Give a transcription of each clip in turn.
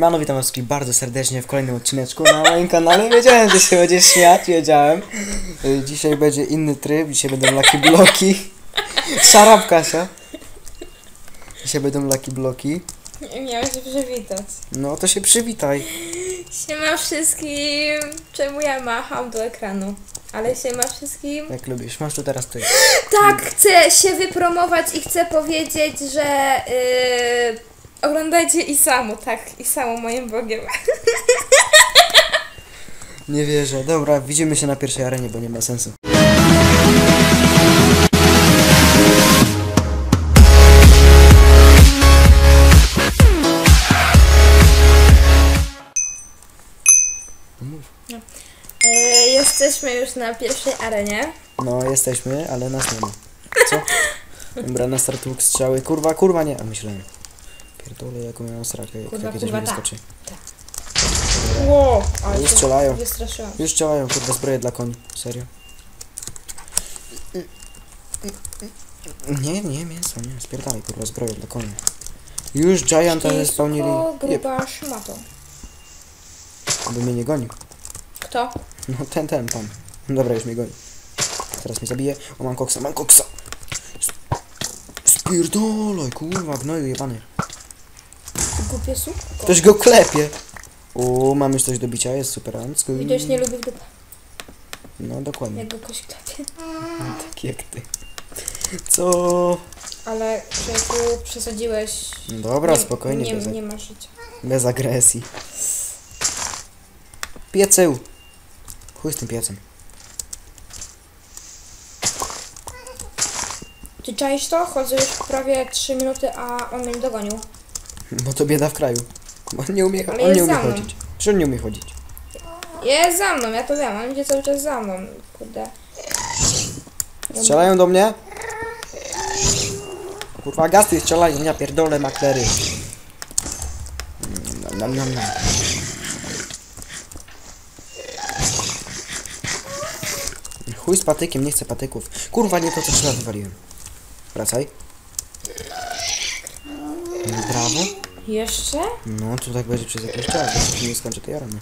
Siemano, witam was wszystkich bardzo serdecznie w kolejnym odcineczku na moim kanale. Wiedziałem, że się będziesz śmiać, wiedziałem. Y, Dzisiaj będzie inny tryb, dzisiaj będą lucky bloki. Szarap Kasia. Dzisiaj będą lucky bloki. Miałeś się przywitać. No to się przywitaj. Siema wszystkim! Czemu ja macham do ekranu? Ale siema wszystkim. Jak lubisz, masz tu teraz ty. Tak, chcę się wypromować i chcę powiedzieć, że yy, oglądajcie Isamu, tak, Isamu moim bogiem. Nie wierzę. Dobra, widzimy się na pierwszej arenie, bo nie ma sensu. Yy, jesteśmy już na pierwszej arenie. No, jesteśmy, ale nas nie ma. Co? Dobra, na start łuk strzały. Kurwa, kurwa, nie. A myślałem. Pierdolę, jaką miałem srakę, jak Kurwa, kurwa, tak. wyskoczy. Wow, ale Już strzelają. Już działają, kurwa, zbroje dla koni. Serio. Nie, nie, mięso, nie. Spierdalaj, kurwa, zbroje dla koni. Już Gianta spełnili. Tylko Jeb, gruba szmatą. by mnie nie gonił. Kto? No ten, ten, tam. Dobra, już mnie goni. Teraz mnie zabije. O, mam koksa, mam koksa. Spierdolaj, kurwa, gnoju jebany. Głupie słupko. Ktoś go klepie. O, mam już coś do bicia, jest super. Widzisz, nie lubię w dupę. No, dokładnie. Jak go ktoś klepie. Tak jak ty. Co? Ale człowieku przesadziłeś. Dobra, nie, spokojnie, Nie, bez, nie ma życia. bez agresji. Piecył. Chuj z tym piecem. Ty czaisz to? Chodzę już prawie 3 minuty, a on mnie nie dogonił. Bo to bieda w kraju. On nie umie, Ale on jest nie umie za mną. chodzić. Że on nie umie chodzić. Jest za mną, ja to wiem, on idzie cały czas za mną. Kurde. Strzelają do mnie. Kurwa, gasty strzelają, ja pierdolę maklery. Nam, nam, nam, nam. Chuj z patykiem, nie chcę patyków. Kurwa, nie to co trzeba wywaliłem. Wracaj. Brawo. Jeszcze? No, to tak będzie przez jakiś czas, bo nie skończę tej areny.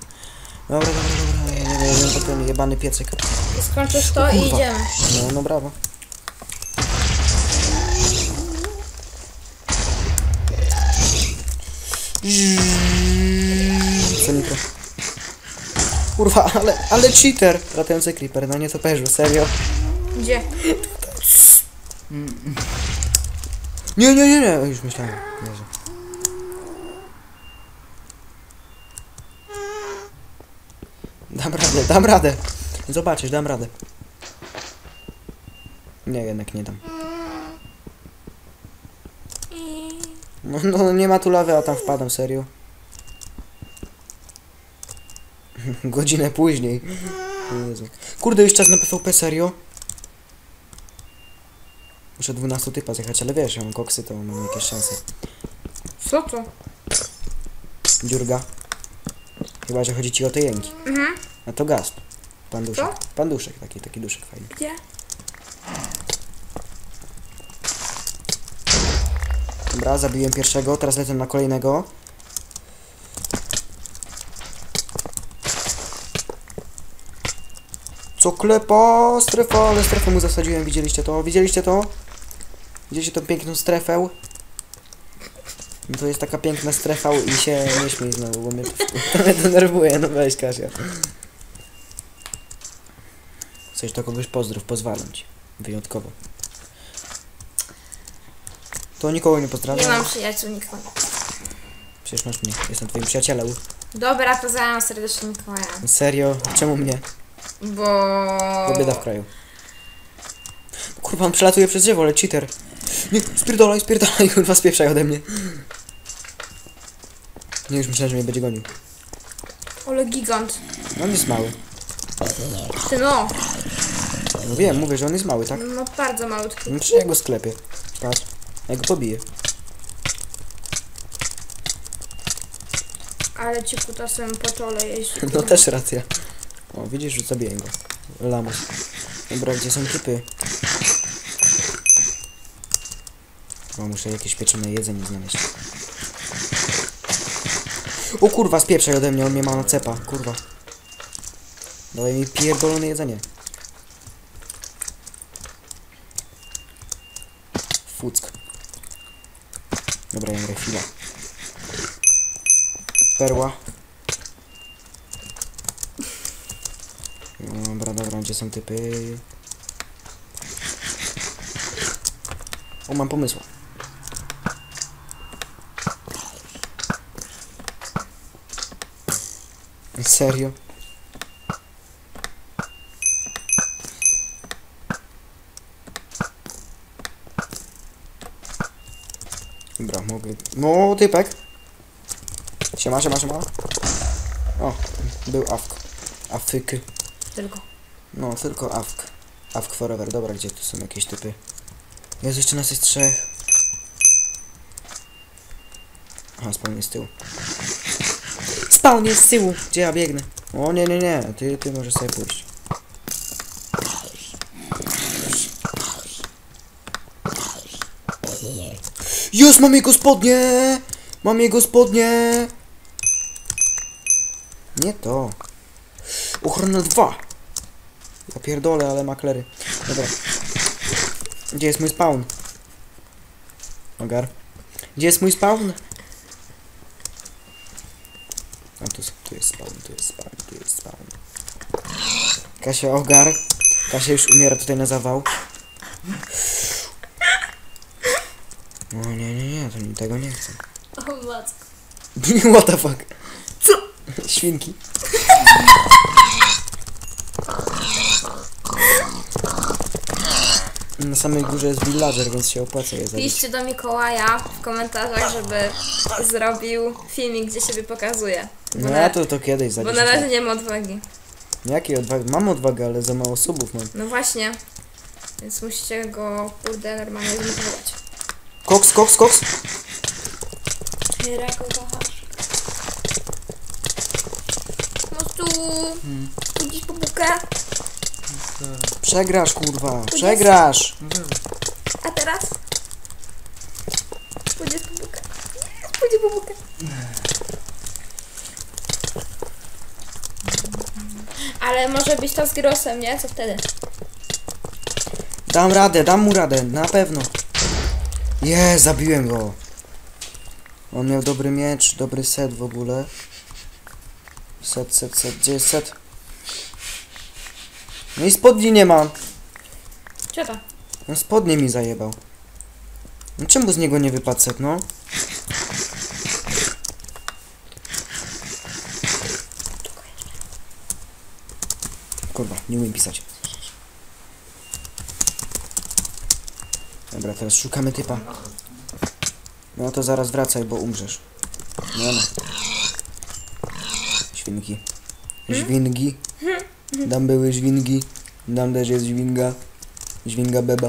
Dobra, dobra, dobra, ja nie wiem, to ten jebany piecyk. Skończysz to i idziemy. No, no brawo. Co nitro? Kurwa, ale, ale cheater! Latający creeper, no nie to perzu, serio. Gdzie? Nie, nie, nie, nie, już myślałem. Jezu. Dam radę, dam radę. Zobaczysz, dam radę. Nie, jednak nie dam. No, no nie ma tu lawy, a tam wpadam, serio. Godzinę później. Jezu. Kurde, już czas na PvP, serio? Muszę 12 typa zjechać, ale wiesz, ja mam koksy, to mam jakieś szanse. Co to? Dziurga. Chyba, że chodzi ci o te jęki. Mhm. A to gast. Pan duszek. Co? Pan duszek, taki, taki duszek fajny. Gdzie? Dobra, zabiłem pierwszego, teraz lecę na kolejnego. Co klepa? Strefa, ale strefę mu zasadziłem, widzieliście to? Widzieliście to? Widzieliście tą piękną strefę? No To jest taka piękna strefa i się nie śmiej znowu, bo mnie mnie denerwuje, no weź Kasia. Coś do kogoś pozdrów, pozwalam ci. Wyjątkowo. To nikogo nie pozdrawiam. Nie mam przyjaciół nikogo. Przecież masz mnie, jestem twoim przyjacielem. Dobra, pozdrawiam serdecznie Mikołaja. Serio? Czemu mnie? Bo... Bo bieda w kraju. Kurwa, on przelatuje przez drzewo, ale cheater. Nie, spierdolaj, spierdolaj, kurwa, spieprzaj ode mnie. Nie, już myślałem, że mnie będzie gonił. Ole gigant. On jest mały. Ty no. No wiem, mówię, że on jest mały, tak? No bardzo malutki. No czy ja go sklepię? Patrz, ja go pobiję. Ale ci kutasem po czole jeździ. No też racja. O, widzisz, że zabiję go. Lamus. Dobra, gdzie są typy? O, muszę jakieś pieczone jedzenie znaleźć. O kurwa, spieprzaj ode mnie, on mnie ma na cepa, kurwa. Dawaj mi pierdolone jedzenie. Fuck. Dobra, ja chwila. Perła. Dobra, dobra, gdzie są typy? O, mam pomysł. Serio? Dobra, mogę... No, typek. Siema, siema, siema. O, był awk. Afyk. Tylko. No, tylko awk. Awk forever. Dobra, gdzie tu są jakieś typy? Jest jeszcze nas jest trzech. Aha, spawn jest z tyłu. Spawn jest z tyłu! Gdzie ja biegnę? O nie, nie, nie. Ty, ty możesz sobie pójść. Już mam jego spodnie! Mam jego spodnie! Nie to. Ochrona 2. Ja pierdolę, ale maklery. Dobra. Gdzie jest mój spawn? Ogar. Gdzie jest mój spawn? A tu, tu jest spawn, tu jest spawn, tu jest spawn. Kasia ogar. Kasia już umiera tutaj na zawał. O nie, nie, nie, to, tego nie chcę. O matko. What the fuck? Co? Świnki. Na samej górze jest villager, więc się opłaca je zabić. Piszcie do Mikołaja w komentarzach, żeby zrobił filmik, gdzie siebie pokazuje. No ja to, to kiedyś za bo na 10 razie lat. nie ma odwagi. Jakiej odwagi? Mam odwagę, ale za mało subów mam. No właśnie. Więc musicie go, kurde, normalnie zmotywować. Koks, koks, koks! Reko kochasz. No tu. Tu gdzieś po bukę. Przegrasz, kurwa, przegrasz! A teraz? Pójdziesz po bukę. Pójdzie po bukę. Ale może być to z grosem, nie? Co wtedy? Dam radę, dam mu radę, na pewno. Je, zabiłem go. On miał dobry miecz, dobry set w ogóle. Set, set, set, gdzie jest set? No i spodni nie mam. Co to? No spodnie mi zajebał. No czemu z niego nie wypadł set, no? Kurwa, nie umiem pisać. Dobra, teraz szukamy typa. No to zaraz wracaj, bo umrzesz. Nie no. Świnki. Świnki. Dam były świnki. Dam też jest świnga. Świnga beba.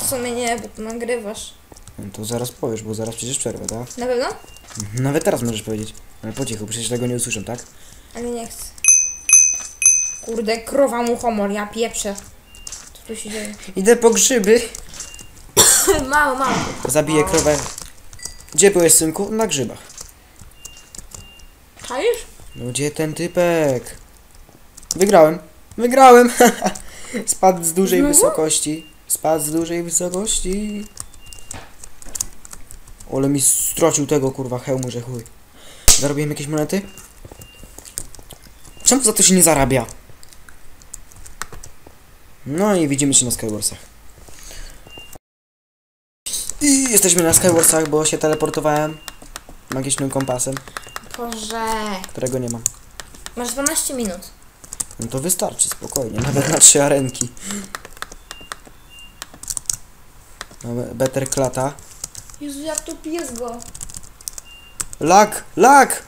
W sumie nie, bo tu nagrywasz. No to zaraz powiesz, bo zaraz przecież przerwę, tak? Na pewno? Nawet teraz możesz powiedzieć. Ale po cichu, przecież tego nie usłyszą, tak? Ale nie chcę. Kurde, krowa mu homor, ja pieprzę. Co tu się dzieje? Idę po grzyby. mało, mało. Zabiję krowę. Gdzie byłeś, synku? Na grzybach. Czaisz? No gdzie ten typek? Wygrałem. Wygrałem. Spadł z dużej Znowu? wysokości. Spadł z dużej wysokości. Ole mi strocił tego kurwa hełmu, że chuj. Zarobiłem jakieś monety? Czemu za to się nie zarabia? No i widzimy się na Skywarsach. I jesteśmy na Skywarsach, bo się teleportowałem magicznym kompasem, Boże. którego nie mam. Masz 12 minut. No to wystarczy, spokojnie, nawet na trzy arenki. No, better klata. Jezu, jak tu pies go. Lag! Lag!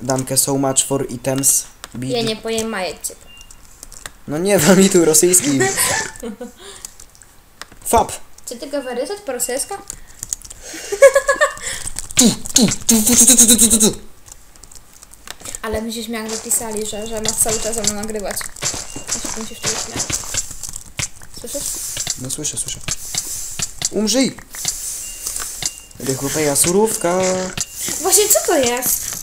Danke so much for items. Big. Ja nie pojemajecie. No nie, wam tu rosyjski. Fab! Czy ty gawaryzat po rosyjsku? Ale my się że pisali, że, że masz cały czas ze mną nagrywać. Ja się wtedy śmiać. Słyszysz? No słyszę, słyszę. Umrzyj! Rychłopeja surówka. Właśnie co to jest?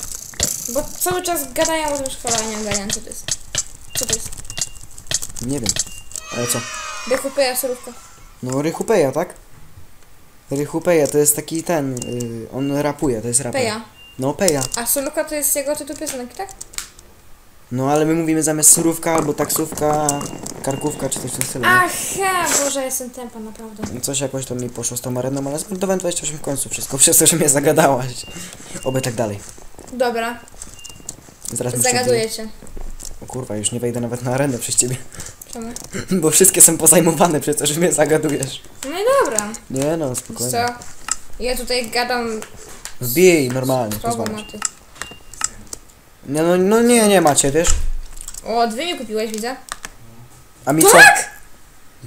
Bo cały czas gadają o tym szkoleniu, gadają co to jest. Co to jest? Nie wiem. Ale co? Dechupeja surówka. No Rychupeja, tak? Rychupeja to jest taki ten, y, on rapuje, to jest raper. Peja. No Peja. A surówka to jest jego tytuł piosenki, tak? No ale my mówimy zamiast surówka albo taksówka, karkówka czy coś w tym stylu. nie? Aha, Boże, jestem tempa, naprawdę. Coś jakoś to mi poszło z tą areną, ale zmontowałem 28 w końcu wszystko, przez to, że mnie zagadałaś. Oby tak dalej. Dobra, Zaraz mi zagaduję cię. O kurwa, już nie wejdę nawet na arenę przez ciebie. Czemu? Bo wszystkie są pozajmowane przez to, że mnie zagadujesz. No i dobra. Nie no, Wiesz spokojnie. co? Ja tutaj gadam Wbij normalnie, z tobą, pozwalasz. a ty. Nie, no, no nie, nie macie, wiesz? O, dwie mi kupiłeś, widzę. A mi co? Tak!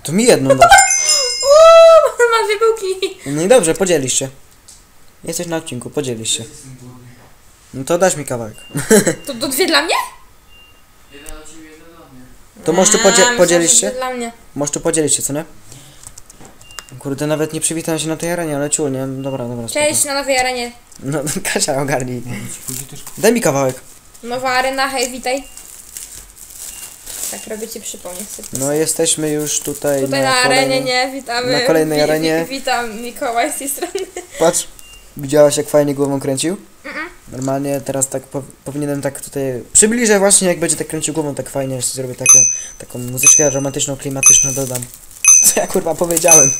To mi jedną dasz. Uuu, ma dwie bułki. No i dobrze, podzielisz się. Jesteś na odcinku, podzielisz się. No to dasz mi kawałek. To, to dwie dla mnie? To możesz tu podzie- myślałam, podzielić się? dla mnie. Możesz tu podzielić się, co nie? Kurde, nawet nie przywitałem się na tej arenie, ale ciul, nie? Dobra, dobra, spoko. Cześć, na nowej arenie. No, Kasia, ogarnij. Daj mi kawałek. Nowa arena, hej, witaj. Tak, robię ci przypomnieć. sobie. No, jesteśmy już tutaj, Tutaj na, na arenie, kolejnej- nie, witamy. na kolejnej arenie. Wi- witam Mikołaj z tej strony. Patrz, widziałaś jak fajnie głową kręcił? Normalnie teraz tak po, powinienem tak tutaj przybliżę właśnie jak będzie tak kręcił głową tak fajnie, jeszcze zrobię taką, taką muzyczkę romantyczną, klimatyczną dodam. Co ja kurwa powiedziałem?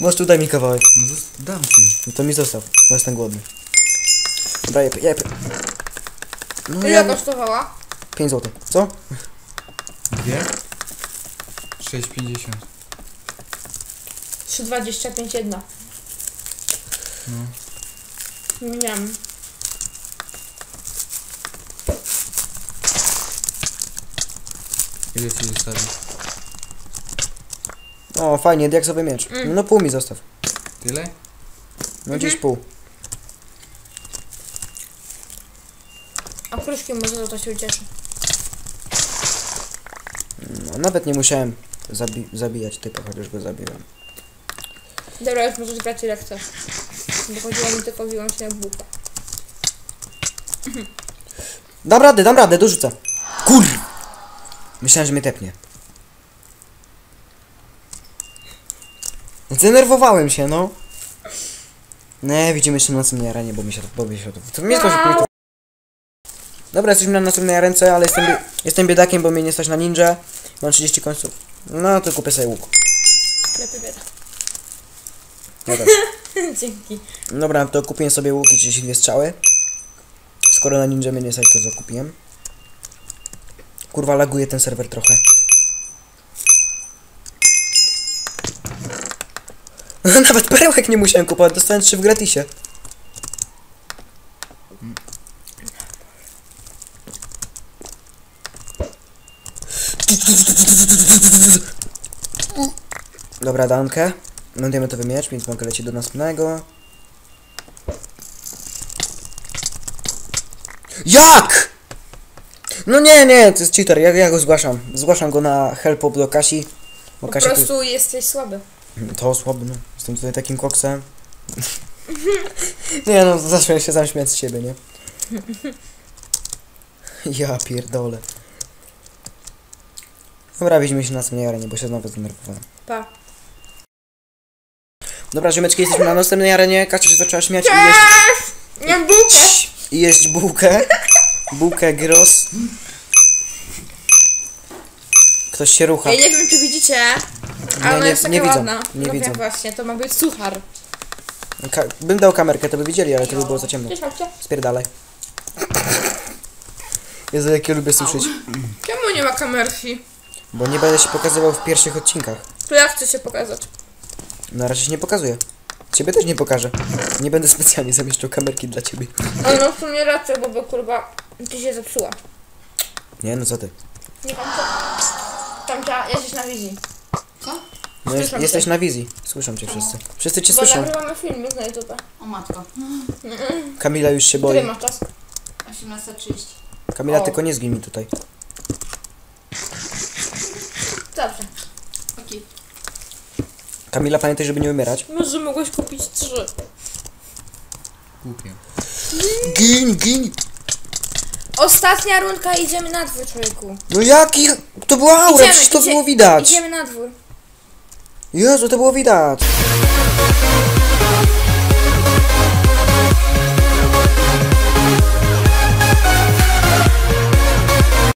Możesz tu daj mi kawałek. No zos- dam ci. No to mi zostaw, bo jestem głodny. Dobra, jep, jep. No Ile ja... kosztowała? 5 zł. Co? Dwie? 6,50. 3,25 jedna. No. Nie miałam. Ile ci zostawi? O, fajnie, diaksowy miecz. Mm. No pół mi zostaw. Tyle? No gdzieś pół. A kruszki może za to się ucieszy. No, nawet nie musiałem zabi zabijać typa, chociaż go zabiłem. Dobra, już możesz grać ile chcesz. Bo chodziło mi tylko wyłącznie o bułkę. Dam radę, dam radę, dorzucę. Kur... Myślałem, że mnie tepnie. Zdenerwowałem się, no. Nie, widzimy się na następnej arenie, bo mi się to, bo mi się to... to mnie. Dobra, jesteśmy na następnej arence, ale jestem, jestem biedakiem, bo mnie nie stać na ninja. Mam 30 końców. No, to kupię sobie łuk. Lepiej bieda. No tak. Dzięki. Dobra, to kupiłem sobie łuk i 32 strzały. Skoro na ninja mnie nie stać, to zakupiłem. Kurwa, laguje ten serwer trochę. Nawet perełek nie musiałem kupować, dostałem 3 w gratisie. Dobra, dankę. Montujemy to miecz, więc mogę lecieć do następnego. Jak? No nie, nie, to jest cheater, ja, ja go zgłaszam. Zgłaszam go na help do Kasi. Bo Po Kasia tu- prostu jesteś słaby. to słabo, no. Jestem tutaj takim koksem. nie no, zacząłem się sam śmiać z siebie, nie? ja pierdolę. Dobra, widzimy się na następnej arenie, bo się znowu zdenerwowałem. Pa. Dobra, ziomeczki, jesteśmy na następnej arenie. Kasia się zaczęła śmiać i jeść, Nie bułkę! i jeść bułkę. Bułkę gyros. Ktoś się rucha. Ja nie wiem czy widzicie, ale Nie, ona nie- jest taka nie widzą, ładna. nie no widzą. wiem właśnie, to ma być suchar. Ka- bym dał kamerkę, to by widzieli, ale to by było za ciemno. Spierdalaj. Jezu, jak ja lubię słyszeć. Czemu nie ma kamerki? Bo nie będę się pokazywał w pierwszych odcinkach. To ja chcę się pokazać. Na razie się nie pokazuję. Ciebie też nie pokażę. Nie będę specjalnie zamieszczał kamerki dla ciebie. Ale no w sumie raczej, bo, bo kurwa ci się zepsuła. Nie, no co ty. Nie tam Tam trzeba jesteś na wizji. No jest, Słyszą jesteś na wizji. Słyszą cię wszyscy. Wszyscy cię Bo słyszą. nagrywamy filmik na YouTube. O matko, Kamila już się Który boi. masz czas? 18.30. Kamila, O. tylko nie zgin mi tutaj. Dobrze. Okej. Kamila, pamiętaj, żeby nie umierać. Może mogłeś kupić trzy. Kupię. Gin, gin! Ostatnia rundka, idziemy na dwór, człowieku. No jaki... To była aura, przecież to idzie- było widać. Idziemy na dwór. Jezu, to było widać.